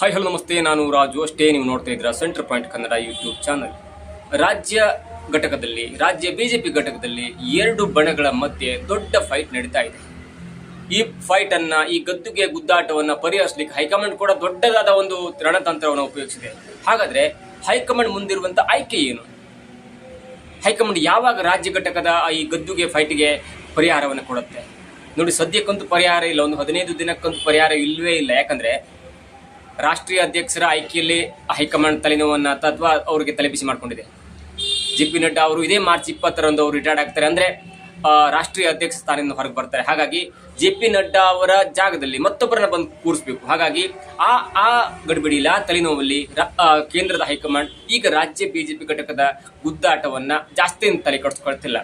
Hi hello ನಮಸ್ತೆ. ನಾನು ರಾಜು. ಅಷ್ಟೇ ನೀವು ನೋಡ್ತಾ ಇದ್ದೀರಾ centre point Kannada YouTube channel ರಾಜ್ಯ ಘಟಕದಲ್ಲಿ, ರಾಜ್ಯ ಬಿಜೆಪಿ ಘಟಕದಲ್ಲಿ ಎರಡು ಬಣಗಳ ಮಧ್ಯೆ ದೊಡ್ಡ ಫೈಟ್ ನಡೀತಾ ಇದೆ. ಈ ಫೈಟ್ ಅನ್ನ, ಈ ಗದ್ದುಗೆ ಗುದ್ದಾಟವನ್ನು ಪರಿಹರಿಸಲಿಕ್ಕೆ ಹೈಕಮಾಂಡ್ ಕೂಡ ದೊಡ್ಡದಾದ ಒಂದು ರಣತಂತ್ರವನ್ನು ಉಪಯೋಗಿಸಿದೆ. ಹಾಗಾದ್ರೆ ಹೈಕಮಾಂಡ್ ಮುಂದಿರುವಂತ ಆಯ್ಕೆ ಏನು? ಹೈಕಮಾಂಡ್ ಯಾವಾಗ ರಾಜ್ಯ ಘಟಕದ ಈ ಗದ್ದುಗೆ ಫೈಟ್ಗೆ ಪರಿಹಾರವನ್ನು ಕೊಡುತ್ತೆ? ನೋಡಿ, ಸದ್ಯಕ್ಕಂತೂ ಪರಿಹಾರ ಇಲ್ಲ. ಒಂದು ಹದಿನೈದು ದಿನಕ್ಕಂತೂ ಪರಿಹಾರ ಇಲ್ಲವೇ ಇಲ್ಲ. ಯಾಕಂದ್ರೆ ರಾಷ್ಟ್ರೀಯ ಅಧ್ಯಕ್ಷರ ಆಯ್ಕೆಯಲ್ಲಿ ಹೈಕಮಾಂಡ್ ತಲೆನೋವನ್ನು ತತ್ವ ಅವರಿಗೆ ತಲೆಬಿಸಿ ಮಾಡಿಕೊಂಡಿದೆ. ಜೆ ಪಿ ನಡ್ಡಾ ಅವರು ಇದೇ ಮಾರ್ಚ್ ಇಪ್ಪತ್ತರಂದು ಅವರು ರಿಟೈರ್ಡ್ ಆಗ್ತಾರೆ ಅಂದ್ರೆ ರಾಷ್ಟ್ರೀಯ ಅಧ್ಯಕ್ಷ ಸ್ಥಾನದಿಂದ ಹೊರಗೆ ಬರ್ತಾರೆ. ಹಾಗಾಗಿ ಜೆ ಪಿ ನಡ್ಡಾ ಅವರ ಜಾಗದಲ್ಲಿ ಮತ್ತೊಬ್ಬರನ್ನ ಬಂದು ಕೂರಿಸಬೇಕು. ಹಾಗಾಗಿ ಆ ಆ ಗಡಿಬಿಡಿಲಿ ಆ ತಲೆನೋವಲ್ಲಿ ಕೇಂದ್ರದ ಹೈಕಮಾಂಡ್ ಈಗ ರಾಜ್ಯ ಬಿಜೆಪಿ ಘಟಕದ ಗುದ್ದಾಟವನ್ನು ಜಾಸ್ತಿ ತಲೆ ಕೆಡಿಸ್ಕೊಳ್ತಿಲ್ಲ.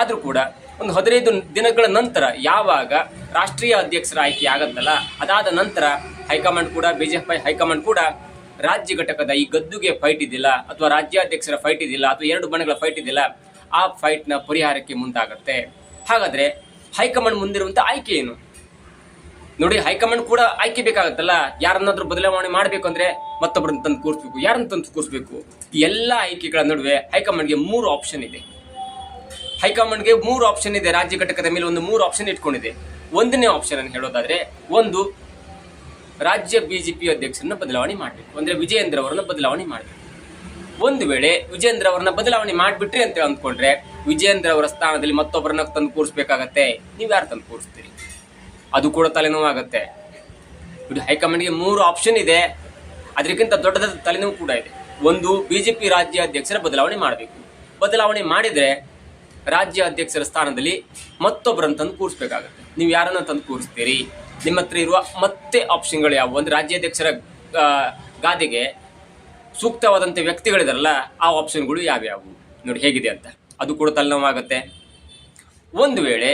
ಆದರೂ ಕೂಡ ಒಂದು ಹದಿನೈದು ದಿನಗಳ ನಂತರ ಯಾವಾಗ ರಾಷ್ಟ್ರೀಯ ಅಧ್ಯಕ್ಷರ ಆಯ್ಕೆ ಆಗತ್ತಲ್ಲ, ಅದಾದ ನಂತರ ಹೈಕಮಾಂಡ್ ಕೂಡ, ಬಿಜೆಪಿ ಹೈಕಮಾಂಡ್ ಕೂಡ ರಾಜ್ಯ ಘಟಕದ ಈ ಗದ್ದುಗೆ ಫೈಟ್ ಇದಿಲ್ಲ ಅಥವಾ ರಾಜ್ಯಾಧ್ಯಕ್ಷರ ಫೈಟ್ ಇದಿಲ್ಲ ಅಥವಾ ಎರಡು ಬಣಗಳ ಫೈಟ್ ಇದಿಲ್ಲ ಆ ಫೈಟ್ನ ಪರಿಹಾರಕ್ಕೆ ಮುಂದಾಗುತ್ತೆ. ಹಾಗಾದ್ರೆ ಹೈಕಮಾಂಡ್ ಮುಂದಿರುವಂಥ ಆಯ್ಕೆ ಏನು? ನೋಡಿ, ಹೈಕಮಾಂಡ್ ಕೂಡ ಆಯ್ಕೆ ಬೇಕಾಗುತ್ತಲ್ಲ? ಯಾರನ್ನಾದ್ರೂ ಬದಲಾವಣೆ ಮಾಡಬೇಕು ಅಂದ್ರೆ ಮತ್ತೊಬ್ಬರನ್ನ ತಂದು ಕೂರಿಸ್ಬೇಕು. ಯಾರನ್ನ ತಂದು ಕೂರಿಸ್ಬೇಕು? ಎಲ್ಲ ಆಯ್ಕೆಗಳ ನಡುವೆ ಹೈಕಮಾಂಡ್ಗೆ ಮೂರು ಆಪ್ಷನ್ ಇದೆ. ಹೈಕಮಾಂಡ್ಗೆ ಮೂರು ಆಪ್ಷನ್ ಇದೆ, ರಾಜ್ಯ ಘಟಕದ ಮೇಲೆ ಒಂದು ಮೂರು ಆಪ್ಷನ್ ಇಟ್ಕೊಂಡಿದೆ. ಒಂದನೇ ಆಪ್ಷನ್ ಅನ್ನು ಹೇಳೋದಾದ್ರೆ, ಒಂದು ರಾಜ್ಯ ಬಿಜೆಪಿ ಅಧ್ಯಕ್ಷರನ್ನ ಬದಲಾವಣೆ ಮಾಡಬೇಕು. ಅಂದ್ರೆ ವಿಜಯೇಂದ್ರ ಅವರನ್ನ ಬದಲಾವಣೆ ಮಾಡಬೇಕು. ಒಂದು ವೇಳೆ ವಿಜೇಂದ್ರ ಅವರನ್ನ ಬದಲಾವಣೆ ಮಾಡಿಬಿಟ್ರಿ ಅಂತ ಅಂದ್ಕೊಂಡ್ರೆ ವಿಜೇಂದ್ರ ಅವರ ಸ್ಥಾನದಲ್ಲಿ ಮತ್ತೊಬ್ಬರನ್ನ ತಂದು ಕೂರಿಸ್ಬೇಕಾಗತ್ತೆ. ನೀವು ಯಾರು ತಂದು ಕೂರಿಸ್ತೀರಿ? ಅದು ಕೂಡ ತಲೆನೋವಾಗತ್ತೆ ಇದು ಹೈಕಮಾಂಡ್ಗೆ ಮೂರು ಆಪ್ಷನ್ ಇದೆ. ಅದಕ್ಕಿಂತ ದೊಡ್ಡದಾದ ತಲೆನೋವು ಕೂಡ ಇದೆ. ಒಂದು, ಬಿಜೆಪಿ ರಾಜ್ಯ ಅಧ್ಯಕ್ಷರ ಬದಲಾವಣೆ ಮಾಡಬೇಕು. ಬದಲಾವಣೆ ಮಾಡಿದ್ರೆ ರಾಜ್ಯ ಅಧ್ಯಕ್ಷರ ಸ್ಥಾನದಲ್ಲಿ ಮತ್ತೊಬ್ಬರನ್ನು ತಂದು ಕೂರಿಸ್ಬೇಕಾಗತ್ತೆ. ನೀವು ಯಾರನ್ನ ತಂದು ಕೂರಿಸ್ತೀರಿ? ನಿಮ್ಮ ಹತ್ರ ಇರುವ ಮತ್ತೆ ಆಪ್ಷನ್ಗಳು ಯಾವುವು? ಅಂದರೆ ರಾಜ್ಯಾಧ್ಯಕ್ಷರ ಗಾದೆಗೆ ಸೂಕ್ತವಾದಂಥ ವ್ಯಕ್ತಿಗಳಿದಾರಲ್ಲ, ಆ ಆಪ್ಷನ್ಗಳು ಯಾವ್ಯಾವು? ನೋಡಿ ಹೇಗಿದೆ ಅಂತ. ಅದು ಕೂಡ ತಲೆನೋವಾಗತ್ತೆ ಒಂದು ವೇಳೆ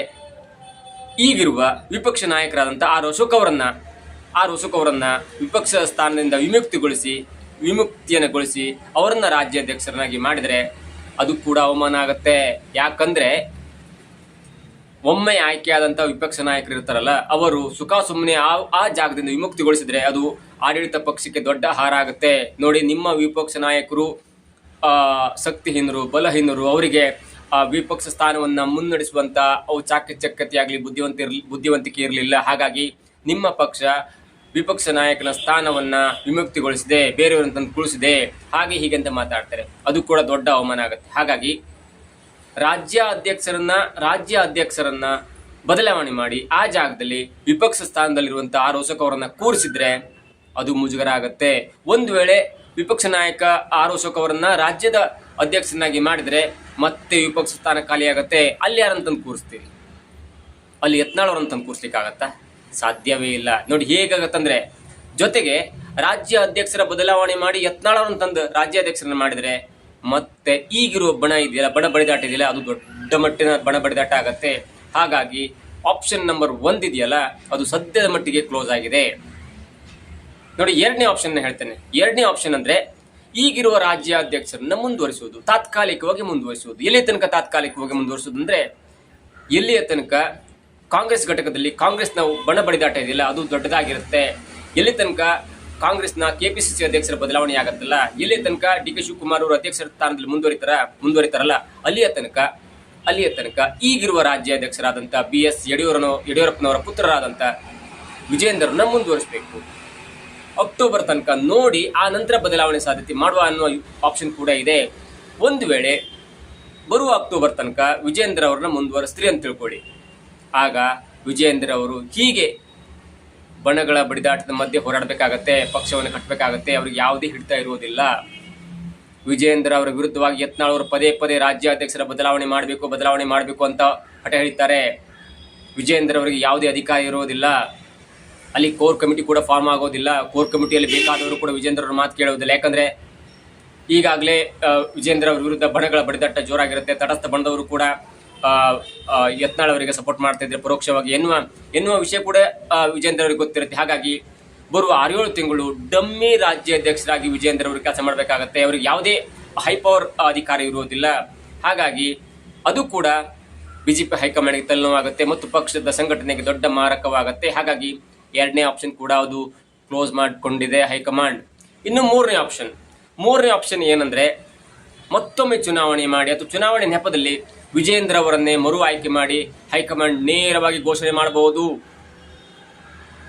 ಈಗಿರುವ ವಿಪಕ್ಷ ನಾಯಕರಾದಂಥ ಆರ್ ಅಶೋಕ್ ಅವರನ್ನು, ಆರ್ ಅಶೋಕ್ ಅವರನ್ನು ವಿಪಕ್ಷ ಸ್ಥಾನದಿಂದ ವಿಮುಕ್ತಿಗೊಳಿಸಿ ವಿಮುಕ್ತಿಯನ್ನುಗೊಳಿಸಿ ಅವರನ್ನು ರಾಜ್ಯಾಧ್ಯಕ್ಷರನ್ನಾಗಿ ಮಾಡಿದರೆ ಅದು ಕೂಡ ಅವಮಾನ ಆಗುತ್ತೆ. ಯಾಕಂದ್ರೆ ಒಮ್ಮೆ ಆಯ್ಕೆಯಾದಂಥ ವಿಪಕ್ಷ ನಾಯಕರು ಇರ್ತಾರಲ್ಲ ಅವರು ಸುಖ ಸುಮ್ಮನೆ ಆ ಆ ಜಾಗದಿಂದ ವಿಮುಕ್ತಿಗೊಳಿಸಿದ್ರೆ ಅದು ಆಡಳಿತ ಪಕ್ಷಕ್ಕೆ ದೊಡ್ಡ ಹಾರ ಆಗುತ್ತೆ ನೋಡಿ, ನಿಮ್ಮ ವಿಪಕ್ಷ ನಾಯಕರು ಶಕ್ತಿಹೀನರು, ಬಲಹೀನರು, ಅವರಿಗೆ ಆ ವಿಪಕ್ಷ ಸ್ಥಾನವನ್ನ ಮುನ್ನಡೆಸುವಂತ ಅವು ಚಾಕಚಕ್ಯತೆಯಾಗಲಿ ಬುದ್ಧಿವಂತ ಬುದ್ಧಿವಂತಿಕೆ ಇರಲಿಲ್ಲ. ಹಾಗಾಗಿ ನಿಮ್ಮ ಪಕ್ಷ ವಿಪಕ್ಷ ನಾಯಕನ ಸ್ಥಾನವನ್ನ ವಿಮುಕ್ತಿಗೊಳಿಸಿದೆ, ಬೇರೆಯವರನ್ನು ತಂದು ಕುಳಿಸಿದೆ. ಹಾಗೆ ಹೀಗೆ ಅಂತ ಮಾತಾಡ್ತಾರೆ. ಅದು ಕೂಡ ದೊಡ್ಡ ಅವಮಾನ ಆಗುತ್ತೆ. ಹಾಗಾಗಿ ರಾಜ್ಯ ಅಧ್ಯಕ್ಷರನ್ನ ರಾಜ್ಯ ಅಧ್ಯಕ್ಷರನ್ನ ಬದಲಾವಣೆ ಮಾಡಿ ಆ ಜಾಗದಲ್ಲಿ ವಿಪಕ್ಷ ಸ್ಥಾನದಲ್ಲಿರುವಂತ ಆರ್ ಅಶೋಕ್ ಅವರನ್ನ ಕೂರಿಸಿದ್ರೆ ಅದು ಮುಜುಗರ ಆಗತ್ತೆ ಒಂದು ವೇಳೆ ವಿಪಕ್ಷ ನಾಯಕ ಆರ್ ಅವರನ್ನ ರಾಜ್ಯದ ಅಧ್ಯಕ್ಷರನ್ನಾಗಿ ಮಾಡಿದ್ರೆ ಮತ್ತೆ ವಿಪಕ್ಷ ಸ್ಥಾನ ಖಾಲಿ ಆಗತ್ತೆ ಅಲ್ಲಿ ಯಾರನ್ನ ತಂದು ಕೂರಿಸ್ತೀರಿ? ಅಲ್ಲಿ ಯತ್ನಾಳವ್ರನ್ನ ತಂದು ಕೂರಿಸ್ಲಿಕ್ಕೆ ಆಗತ್ತಾ ಸಾಧ್ಯವೇ ಇಲ್ಲ. ನೋಡಿ, ಹೇಗಾಗತ್ತಂದ್ರೆ ಜೊತೆಗೆ ರಾಜ್ಯ ಅಧ್ಯಕ್ಷರ ಬದಲಾವಣೆ ಮಾಡಿ ಯತ್ನಾಳವ್ರನ್ನ ತಂದು ರಾಜ್ಯಾಧ್ಯಕ್ಷರನ್ನ ಮಾಡಿದ್ರೆ ಮತ್ತೆ ಈಗಿರುವ ಬಣ ಇದೆಯಲ್ಲ, ಬಣ ಬಡಿದಾಟ ಇದೆಯಲ್ಲ, ಅದು ದೊಡ್ಡ ಮಟ್ಟಿನ ಬಣ ಬಡಿದಾಟ ಆಗತ್ತೆ. ಹಾಗಾಗಿ ಆಪ್ಷನ್ ನಂಬರ್ ಒಂದ್ ಇದೆಯಲ್ಲ, ಅದು ಸದ್ಯದ ಮಟ್ಟಿಗೆ ಕ್ಲೋಸ್ ಆಗಿದೆ. ನೋಡಿ, ಎರಡನೇ ಆಪ್ಷನ್ ಹೇಳ್ತೇನೆ. ಎರಡನೇ ಆಪ್ಷನ್ ಅಂದ್ರೆ, ಈಗಿರುವ ರಾಜ್ಯಾಧ್ಯಕ್ಷರನ್ನ ಮುಂದುವರಿಸುವುದು, ತಾತ್ಕಾಲಿಕವಾಗಿ ಮುಂದುವರಿಸುವುದು. ಎಲ್ಲಿಯ ತನಕ ತಾತ್ಕಾಲಿಕವಾಗಿ ಮುಂದುವರಿಸುವುದು ಅಂದ್ರೆ, ಎಲ್ಲಿಯ ತನಕ ಕಾಂಗ್ರೆಸ್ ಘಟಕದಲ್ಲಿ ಕಾಂಗ್ರೆಸ್ನ ಬಣ ಬಡಿದಾಟ ಇದೆಯಲ್ಲ, ಅದು ದೊಡ್ಡದಾಗಿರುತ್ತೆ. ಎಲ್ಲಿ ತನಕ ಕಾಂಗ್ರೆಸ್ನ ಕೆಪಿಸಿಸಿ ಅಧ್ಯಕ್ಷರ ಬದಲಾವಣೆ ಆಗತ್ತಲ್ಲ ತನಕ ಡಿ ಕೆ ಶಿವಕುಮಾರ್ ಅವರು ಅಧ್ಯಕ್ಷರ ಸ್ಥಾನದಲ್ಲಿ ಮುಂದುವರಿತಾರ, ಮುಂದುವರಿತಾರಲ್ಲ? ಅಲ್ಲಿಯ ತನಕ ಅಲ್ಲಿಯ ತನಕ ಈಗಿರುವ ರಾಜ್ಯಾಧ್ಯಕ್ಷರಾದಂಥ ಬಿ ಎಸ್ ಯಡಿಯೂರನ, ಯಡಿಯೂರಪ್ಪನವರ ಪುತ್ರರಾದಂಥ ವಿಜೇಂದ್ರನ ಮುಂದುವರಿಸಬೇಕು. ಅಕ್ಟೋಬರ್ ತನಕ ನೋಡಿ ಆ ನಂತರ ಬದಲಾವಣೆ ಸಾಧ್ಯತೆ ಮಾಡುವ ಅನ್ನುವ ಆಪ್ಷನ್ ಕೂಡ ಇದೆ. ಒಂದು ವೇಳೆ ಬರುವ ಅಕ್ಟೋಬರ್ ತನಕ ವಿಜೇಂದ್ರ ಅವ್ರನ್ನ ಮುಂದುವರಿಸ್ತೀರಿ ಅಂತ ತಿಳ್ಕೊಳ್ಳಿ ಆಗ ವಿಜೇಂದ್ರ ಅವರು ಹೀಗೆ ಬಣಗಳ ಬಡಿದಾಟದ ಮಧ್ಯೆ ಹೋರಾಡಬೇಕಾಗತ್ತೆ, ಪಕ್ಷವನ್ನು ಕಟ್ಟಬೇಕಾಗತ್ತೆ, ಅವ್ರಿಗೆ ಯಾವುದೇ ಹಿಡಿತ ಇರುವುದಿಲ್ಲ. ವಿಜಯೇಂದ್ರ ಅವರ ವಿರುದ್ಧವಾಗಿ ಯತ್ನಾಳ್ ಅವರು ಪದೇ ಪದೇ ರಾಜ್ಯಾಧ್ಯಕ್ಷರ ಬದಲಾವಣೆ ಮಾಡಬೇಕು ಬದಲಾವಣೆ ಮಾಡಬೇಕು ಅಂತ ಹಠ ಹೇಳಿದ್ದಾರೆ ವಿಜಯೇಂದ್ರ ಅವರಿಗೆ ಯಾವುದೇ ಅಧಿಕಾರ ಇರುವುದಿಲ್ಲ. ಅಲ್ಲಿ ಕೋರ್ ಕಮಿಟಿ ಕೂಡ ಫಾರ್ಮ್ ಆಗೋದಿಲ್ಲ. ಕೋರ್ ಕಮಿಟಿಯಲ್ಲಿ ಬೇಕಾದವರು ಕೂಡ ವಿಜೇಂದ್ರ ಅವರ ಮಾತು ಕೇಳುವುದಿಲ್ಲ. ಯಾಕಂದ್ರೆ ಈಗಾಗಲೇ ವಿಜೇಂದ್ರ ಅವರ ವಿರುದ್ಧ ಬಣಗಳ ಬಡಿದಾಟ ಜೋರಾಗಿರುತ್ತೆ. ತಟಸ್ಥ ಬಣದವರು ಕೂಡ ಯತ್ನಾಳ್ ಅವರಿಗೆ ಸಪೋರ್ಟ್ ಮಾಡ್ತಾ ಇದ್ರೆ ಪರೋಕ್ಷವಾಗಿ ಎನ್ನುವ ಎನ್ನುವ ವಿಷಯ ಕೂಡ ವಿಜೇಂದ್ರ ಅವರಿಗೆ ಗೊತ್ತಿರುತ್ತೆ. ಹಾಗಾಗಿ ಬರುವ ಆರೇಳು ತಿಂಗಳು ಡಮ್ಮಿ ರಾಜ್ಯಾಧ್ಯಕ್ಷರಾಗಿ ವಿಜೇಂದ್ರ ಅವರು ಕೆಲಸ ಮಾಡಬೇಕಾಗತ್ತೆ. ಅವರಿಗೆ ಯಾವುದೇ ಹೈ ಪವರ್ ಅಧಿಕಾರ ಇರುವುದಿಲ್ಲ. ಹಾಗಾಗಿ ಅದು ಕೂಡ ಬಿಜೆಪಿ ಹೈಕಮಾಂಡ್ಗೆ ತಲೆನೋವಾಗುತ್ತೆ ಮತ್ತು ಪಕ್ಷದ ಸಂಘಟನೆಗೆ ದೊಡ್ಡ ಮಾರಕವಾಗುತ್ತೆ. ಹಾಗಾಗಿ ಎರಡನೇ ಆಪ್ಷನ್ ಕೂಡ ಅದು ಕ್ಲೋಸ್ ಮಾಡಿಕೊಂಡಿದೆ ಹೈಕಮಾಂಡ್. ಇನ್ನು ಮೂರನೇ ಆಪ್ಷನ್ ಮೂರನೇ ಆಪ್ಷನ್ ಏನಂದ್ರೆ ಮತ್ತೊಮ್ಮೆ ಚುನಾವಣೆ ಮಾಡಿ, ಅಥವಾ ಚುನಾವಣೆ ನೆಪದಲ್ಲಿ ವಿಜೇಂದ್ರ ಅವರನ್ನೇ ಮರು ಆಯ್ಕೆ ಮಾಡಿ ಹೈಕಮಾಂಡ್ ನೇರವಾಗಿ ಘೋಷಣೆ ಮಾಡಬಹುದು.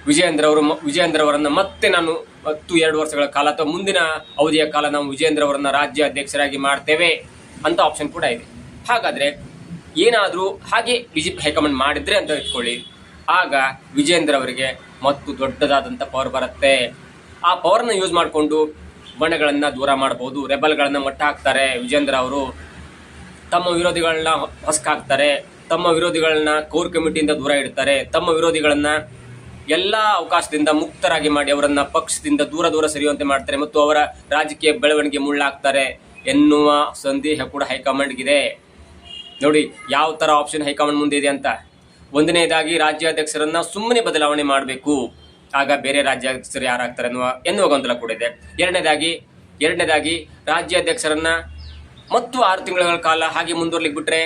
ವಿಜಯೇಂದ್ರ ಅವರು ವಿಜಯೇಂದ್ರ ಅವರನ್ನು ಮತ್ತೆ ನಾನು ಹತ್ತು, ಎರಡು ವರ್ಷಗಳ ಕಾಲ ಅಥವಾ ಮುಂದಿನ ಅವಧಿಯ ಕಾಲ ನಾವು ವಿಜಯೇಂದ್ರ ಅವರನ್ನು ರಾಜ್ಯ ಅಧ್ಯಕ್ಷರಾಗಿ ಮಾಡ್ತೇವೆ ಅಂತ ಆಪ್ಷನ್ ಕೂಡ ಇದೆ. ಹಾಗಾದ್ರೆ ಏನಾದರೂ ಹಾಗೆ ಬಿಜೆಪಿ ಹೈಕಮಾಂಡ್ ಮಾಡಿದ್ರೆ ಅಂತ ಇಟ್ಕೊಳ್ಳಿ. ಆಗ ವಿಜೇಂದ್ರ ಅವರಿಗೆ ಮತ್ತು ದೊಡ್ಡದಾದಂಥ ಪವರ್ ಬರುತ್ತೆ. ಆ ಪವರ್ನ ಯೂಸ್ ಮಾಡಿಕೊಂಡು ಬಣಗಳನ್ನು ದೂರ ಮಾಡ್ಬೋದು ರೆಬಲ್ಗಳನ್ನು ಮಟ್ಟ ಹಾಕ್ತಾರೆ ವಿಜೇಂದ್ರ ಅವರು. ತಮ್ಮ ವಿರೋಧಿಗಳನ್ನ ಹೊಸಕಾಕ್ತಾರೆ ತಮ್ಮ ವಿರೋಧಿಗಳನ್ನ ಕೋರ್ ಕಮಿಟಿಯಿಂದ ದೂರ ಇಡ್ತಾರೆ, ತಮ್ಮ ವಿರೋಧಿಗಳನ್ನ ಎಲ್ಲ ಅವಕಾಶದಿಂದ ಮುಕ್ತರಾಗಿ ಮಾಡಿ ಅವರನ್ನ ಪಕ್ಷದಿಂದ ದೂರ ದೂರ ಸರಿಯುವಂತೆ ಮಾಡ್ತಾರೆ ಮತ್ತು ಅವರ ರಾಜಕೀಯ ಬೆಳವಣಿಗೆ ಮುಳ್ಳಾಗ್ತಾರೆ ಎನ್ನುವ ಸಂದೇಹ ಕೂಡ ಹೈಕಮಾಂಡ್ಗಿದೆ. ನೋಡಿ, ಯಾವ ತರ ಆಪ್ಷನ್ ಹೈಕಮಾಂಡ್ ಮುಂದೆ ಇದೆ ಅಂತ. ಒಂದನೇದಾಗಿ ರಾಜ್ಯಾಧ್ಯಕ್ಷರನ್ನ ಸುಮ್ಮನೆ ಬದಲಾವಣೆ ಮಾಡಬೇಕು. ಆಗ ಬೇರೆ ರಾಜ್ಯಾಧ್ಯಕ್ಷರು ಯಾರಾಗ್ತಾರೆ ಅನ್ನುವ ಎನ್ನುವ ಗೊಂದಲ ಕೂಡ ಇದೆ. ಎರಡನೇದಾಗಿ ಎರಡನೇದಾಗಿ ರಾಜ್ಯಾಧ್ಯಕ್ಷರನ್ನ ಮತ್ತು ಆರು ತಿಂಗಳ ಕಾಲ ಹಾಗೆ ಮುಂದುವರ್ಲಿಕ್ಕೆ ಬಿಟ್ರೆ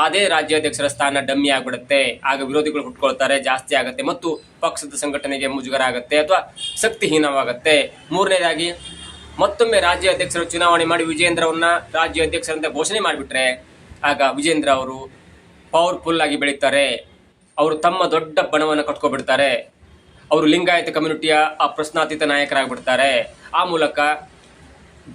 ಅದೇ ರಾಜ್ಯಾಧ್ಯಕ್ಷರ ಸ್ಥಾನ ಡಮ್ಮಿ ಆಗ್ಬಿಡುತ್ತೆ. ಆಗ ವಿರೋಧಿಗಳು ಹುಟ್ಕೊಳ್ತಾರೆ, ಜಾಸ್ತಿ ಆಗುತ್ತೆ ಮತ್ತು ಪಕ್ಷದ ಸಂಘಟನೆಗೆ ಮುಜುಗರ ಆಗುತ್ತೆ ಅಥವಾ ಶಕ್ತಿಹೀನವಾಗುತ್ತೆ. ಮೂರನೇದಾಗಿ, ಮತ್ತೊಮ್ಮೆ ರಾಜ್ಯ ಅಧ್ಯಕ್ಷರ ಚುನಾವಣೆ ಮಾಡಿ ವಿಜೇಂದ್ರ ಅವ್ರನ್ನ ರಾಜ್ಯ ಅಧ್ಯಕ್ಷರಂತ ಘೋಷಣೆ ಮಾಡಿಬಿಟ್ರೆ, ಆಗ ವಿಜೇಂದ್ರ ಅವರು ಪವರ್ಫುಲ್ ಆಗಿ ಬೆಳೀತಾರೆ. ಅವರು ತಮ್ಮ ದೊಡ್ಡ ಬಣವನ್ನು ಕಟ್ಕೊಬಿಡ್ತಾರೆ. ಅವರು ಲಿಂಗಾಯತ ಕಮ್ಯುನಿಟಿಯ ಆ ಪ್ರಶ್ನಾತೀತ ನಾಯಕರಾಗಿಬಿಡ್ತಾರೆ. ಆ ಮೂಲಕ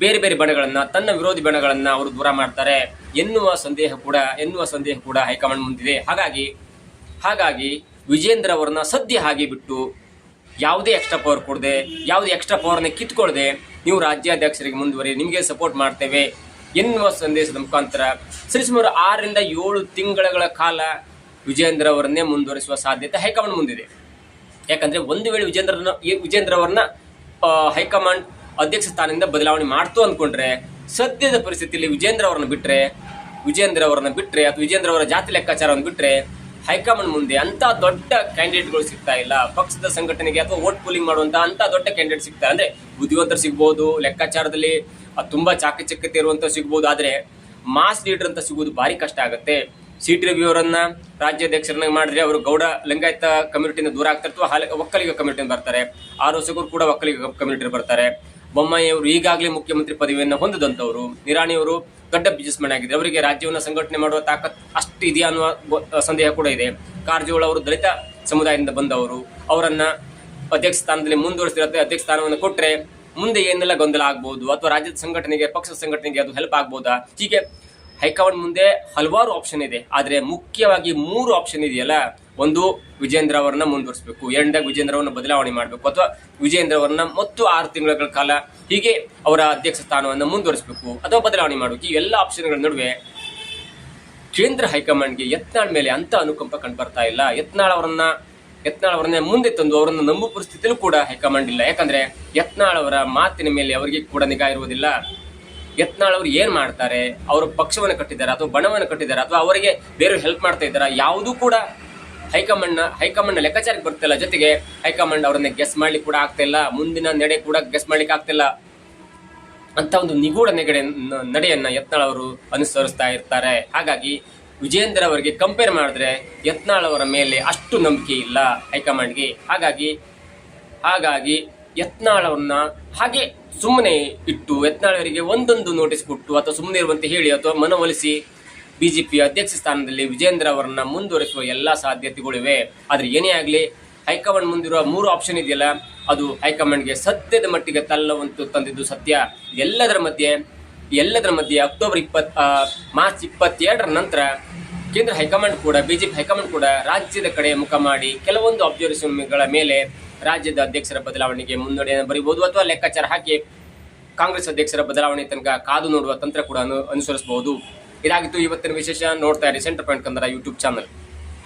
ಬೇರೆ ಬೇರೆ ಬಣಗಳನ್ನು, ತನ್ನ ವಿರೋಧಿ ಬಣಗಳನ್ನು ಅವರು ದೂರ ಮಾಡ್ತಾರೆ ಎನ್ನುವ ಸಂದೇಹ ಕೂಡ, ಎನ್ನುವ ಸಂದೇಹ ಕೂಡ ಹೈಕಮಾಂಡ್ ಮುಂದಿದೆ. ಹಾಗಾಗಿ ಹಾಗಾಗಿ ವಿಜೇಂದ್ರ ಅವರನ್ನ ಸದ್ಯ ಹಾಗೆ ಬಿಟ್ಟು ಯಾವುದೇ ಎಕ್ಸ್ಟ್ರಾ ಪವರ್ ಕೊಡದೆ, ಯಾವುದೇ ಎಕ್ಸ್ಟ್ರಾ ಪವರ್ನ ಕಿತ್ಕೊಳ್ಳದೆ ನೀವು ರಾಜ್ಯಾಧ್ಯಕ್ಷರಿಗೆ ಮುಂದುವರಿ, ನಿಮಗೆ ಸಪೋರ್ಟ್ ಮಾಡ್ತೇವೆ ಎನ್ನುವ ಸಂದೇಶದ ಮುಖಾಂತರ ಸರಿಸುಮಾರು ಆರರಿಂದ ಏಳು ತಿಂಗಳ ಕಾಲ ವಿಜೇಂದ್ರ ಅವರನ್ನೇ ಮುಂದುವರಿಸುವ ಸಾಧ್ಯತೆ ಹೈಕಮಾಂಡ್ ಮುಂದಿದೆ. ಯಾಕಂದ್ರೆ ಒಂದು ವೇಳೆ ವಿಜೇಂದ್ರನ ವಿಜೇಂದ್ರ ಅವರನ್ನ ಹೈಕಮಾಂಡ್ ಅಧ್ಯಕ್ಷ ಸ್ಥಾನದಿಂದ ಬದಲಾವಣೆ ಮಾಡ್ತು ಅಂದ್ಕೊಂಡ್ರೆ ಸದ್ಯದ ಪರಿಸ್ಥಿತಿಯಲ್ಲಿ ವಿಜೇಂದ್ರ ಅವರನ್ನು ಬಿಟ್ಟರೆ ವಿಜೇಂದ್ರ ಅವರನ್ನು ಬಿಟ್ಟರೆ ಅಥವಾ ವಿಜೇಂದ್ರ ಅವರ ಜಾತಿ ಲೆಕ್ಕಾಚಾರವನ್ನು ಬಿಟ್ಟರೆ ಹೈಕಮಾಂಡ್ ಮುಂದೆ ಅಂತ ದೊಡ್ಡ ಕ್ಯಾಂಡಿಡೇಟ್ಗಳು ಸಿಗ್ತಾ ಇಲ್ಲ. ಪಕ್ಷದ ಸಂಘಟನೆಗೆ ಅಥವಾ ವೋಟ್ ಪೂಲಿಂಗ್ ಮಾಡುವಂಥ ಅಂತ ದೊಡ್ಡ ಕ್ಯಾಂಡಿಡೇಟ್ ಸಿಗ್ತಾ ಅಂದ್ರೆ ಬುದ್ಧಿವಂತರು ಸಿಗ್ಬೋದು, ಲೆಕ್ಕಾಚಾರದಲ್ಲಿ ತುಂಬ ಚಾಕಚಕ್ಯತೆ ಇರುವಂತ ಸಿಗ್ಬೋದು, ಆದ್ರೆ ಮಾಸ್ ಲೀಡರ್ ಅಂತ ಸಿಗೋದು ಭಾರಿ ಕಷ್ಟ ಆಗುತ್ತೆ. ಸಿ ಟಿ ರವಿ ಅವರನ್ನು ರಾಜ್ಯಾಧ್ಯಕ್ಷರನ್ನಾಗಿ ಮಾಡಿದ್ರೆ ಅವರು ಗೌಡ ಲಿಂಗಾಯತ ಕಮ್ಯುನಿಟಿಯಿಂದ ದೂರ ಆಗ್ತಾರೆ ಅಥವಾ ಒಕ್ಕಲಿಗ ಕಮ್ಯುನಿಟಿಯಿಂದ ಬರ್ತಾರೆ. ಆರ್ ವರ್ಷಕ್ಕೂ ಕೂಡ ಒಕ್ಕಲಿಗ ಕಮ್ಯುನಿಟಿ ಬರ್ತಾರೆ. ಬೊಮ್ಮಾಯಿ ಅವರು ಈಗಾಗಲೇ ಮುಖ್ಯಮಂತ್ರಿ ಪದವಿಯನ್ನು ಹೊಂದಿದಂಥವರು. ನಿರಾಣಿಯವರು ದೊಡ್ಡ ಬಿಸ್ನೆಸ್ ಮ್ಯಾನ್ ಆಗಿದೆ ಅವರಿಗೆ ರಾಜ್ಯವನ್ನು ಸಂಘಟನೆ ಮಾಡುವ ತಾಕತ್ ಅಷ್ಟು ಇದೆಯಾ ಅನ್ನುವ ಸಂದೇಹ ಕೂಡ ಇದೆ. ಕಾರಜೋಳ ಅವರು ದಲಿತ ಸಮುದಾಯದಿಂದ ಬಂದವರು. ಅವರನ್ನ ಅಧ್ಯಕ್ಷ ಸ್ಥಾನದಲ್ಲಿ ಮುಂದುವರಿಸಿರುತ್ತೆ. ಅಧ್ಯಕ್ಷ ಸ್ಥಾನವನ್ನು ಕೊಟ್ಟರೆ ಮುಂದೆ ಏನೆಲ್ಲ ಗೊಂದಲ ಆಗ್ಬೋದು? ಅಥವಾ ರಾಜ್ಯದ ಸಂಘಟನೆಗೆ, ಪಕ್ಷದ ಸಂಘಟನೆಗೆ ಅದು ಹೆಲ್ಪ್ ಆಗ್ಬೋದಾ? ಹೀಗೆ ಹೈಕಮಾಂಡ್ ಮುಂದೆ ಹಲವಾರು ಆಪ್ಷನ್ ಇದೆ. ಆದರೆ ಮುಖ್ಯವಾಗಿ ಮೂರು ಆಪ್ಷನ್ ಇದೆಯಲ್ಲ? ಒಂದು ವಿಜೇಂದ್ರ ಅವರನ್ನ ಮುಂದುವರಿಸಬೇಕು ಎರಡನೇದಾಗಿ ವಿಜೇಂದ್ರ ಬದಲಾವಣೆ ಮಾಡಬೇಕು, ಅಥವಾ ವಿಜೇಂದ್ರ ಅವರನ್ನ ಮತ್ತು ಆರು ತಿಂಗಳ ಕಾಲ ಹೀಗೆ ಅವರ ಅಧ್ಯಕ್ಷ ಸ್ಥಾನವನ್ನು ಮುಂದುವರಿಸಬೇಕು, ಅಥವಾ ಬದಲಾವಣೆ ಮಾಡಬೇಕು, ಈ ಎಲ್ಲ ಆಪ್ಷನ್ಗಳ ನಡುವೆ ಕೇಂದ್ರ ಹೈಕಮಾಂಡ್ಗೆ ಯತ್ನಾಳ್ ಮೇಲೆ ಅಂತ ಅನುಕಂಪ ಕಂಡು ಬರ್ತಾ ಇಲ್ಲ. ಯತ್ನಾಳ್ ಅವರನ್ನ ಯತ್ನಾಳ್ ಅವರನ್ನ ಮುಂದೆ ತಂದು ಅವರನ್ನು ನಂಬು ಪರಿಸ್ಥಿತಿಯಲ್ಲೂ ಕೂಡ ಹೈಕಮಾಂಡ್ ಇಲ್ಲ. ಯಾಕಂದ್ರೆ ಯತ್ನಾಳ್ ಅವರ ಮಾತಿನ ಮೇಲೆ ಅವರಿಗೆ ಕೂಡ ನಿಗಾ ಇರುವುದಿಲ್ಲ. ಯತ್ನಾಳ್ ಅವರು ಏನ್ ಮಾಡ್ತಾರೆ? ಅವರು ಪಕ್ಷವನ್ನು ಕಟ್ಟಿದ್ದಾರೆ ಅಥವಾ ಬಣವನ್ನು ಕಟ್ಟಿದ್ದಾರೆ ಅಥವಾ ಅವರಿಗೆ ಬೇರೆ ಹೆಲ್ಪ್ ಮಾಡ್ತಾ ಇದ್ದಾರೆ, ಯಾವುದೂ ಕೂಡ ಹೈಕಮಾಂಡ್ ಹೈಕಮಾಂಡ್ನ ಲೆಕ್ಕಾಚಾರಕ್ಕೆ ಬರ್ತಿಲ್ಲ ಜೊತೆಗೆ ಹೈಕಮಾಂಡ್ ಅವರನ್ನ ಗೆಸ್ ಮಾಡ್ಲಿಕ್ಕೆ ಕೂಡ ಆಗ್ತಾ ಇಲ್ಲ. ಮುಂದಿನ ನಡೆ ಕೂಡ ಗೆಸ್ ಮಾಡ್ಲಿಕ್ಕೆ ಆಗ್ತಿಲ್ಲ ಅಂತ ಒಂದು ನಿಗೂಢ ನೆಗಡೆ ನಡೆಯನ್ನ ಯತ್ನಾಳ್ ಅವರು ಅನುಸರಿಸ್ತಾ ಇರ್ತಾರೆ. ಹಾಗಾಗಿ ವಿಜೇಂದ್ರ ಅವರಿಗೆ ಕಂಪೇರ್ ಮಾಡಿದ್ರೆ ಯತ್ನಾಳ್ ಅವರ ಮೇಲೆ ಅಷ್ಟು ನಂಬಿಕೆ ಇಲ್ಲ ಹೈಕಮಾಂಡ್ಗೆ. ಹಾಗಾಗಿ ಹಾಗಾಗಿ ಯತ್ನಾಳ್ ಅವ್ರನ್ನ ಹಾಗೆ ಸುಮ್ಮನೆ ಇಟ್ಟು, ಯತ್ನಾಳ್ ಅವರಿಗೆ ಒಂದೊಂದು ನೋಟಿಸ್ ಕೊಟ್ಟು, ಅಥವಾ ಸುಮ್ಮನೆ ಇರುವಂತೆ ಹೇಳಿ, ಅಥವಾ ಮನವೊಲಿಸಿ ಬಿಜೆಪಿ ಅಧ್ಯಕ್ಷ ಸ್ಥಾನದಲ್ಲಿ ವಿಜೇಂದ್ರ ಅವರನ್ನ ಮುಂದುವರಿಸುವ ಎಲ್ಲ ಸಾಧ್ಯತೆಗಳಿವೆ. ಆದ್ರೆ ಏನೇ ಆಗಲಿ, ಹೈಕಮಾಂಡ್ ಮುಂದಿರುವ ಮೂರು ಆಪ್ಷನ್ ಇದೆಯಲ್ಲ, ಅದು ಹೈಕಮಾಂಡ್ಗೆ ಸದ್ಯದ ಮಟ್ಟಿಗೆ ತಲ್ಲವಂತೂ ತಂದಿದ್ದು ಸತ್ಯ. ಎಲ್ಲದರ ಮಧ್ಯೆ ಎಲ್ಲದರ ಮಧ್ಯೆ ಅಕ್ಟೋಬರ್ ಇಪ್ಪತ್ ಮಾರ್ಚ್ ಇಪ್ಪತ್ತೆರಡರ ನಂತರ ಕೇಂದ್ರ ಹೈಕಮಾಂಡ್ ಕೂಡ, ಬಿಜೆಪಿ ಹೈಕಮಾಂಡ್ ಕೂಡ ರಾಜ್ಯದ ಕಡೆ ಮುಖ ಮಾಡಿ ಕೆಲವೊಂದು ಅಬ್ಸರ್ವೇಷನ್ಗಳ ಮೇಲೆ ರಾಜ್ಯದ ಅಧ್ಯಕ್ಷರ ಬದಲಾವಣೆಗೆ ಮುನ್ನಡೆಯನ್ನು ಬರೀಬಹುದು ಅಥವಾ ಲೆಕ್ಕಾಚಾರ ಹಾಕಿ ಕಾಂಗ್ರೆಸ್ ಅಧ್ಯಕ್ಷರ ಬದಲಾವಣೆ ತನಕ ಕಾದು ನೋಡುವ ತಂತ್ರ ಕೂಡ ಅನು, ಅನುಸರಿಸಬಹುದು. ಇದಾಗಿತ್ತು. ಇವತ್ತಿನ ವಿಶೇಷ ನೋಡ್ತಾ ಇರಿ centre point Kannada YouTube channel.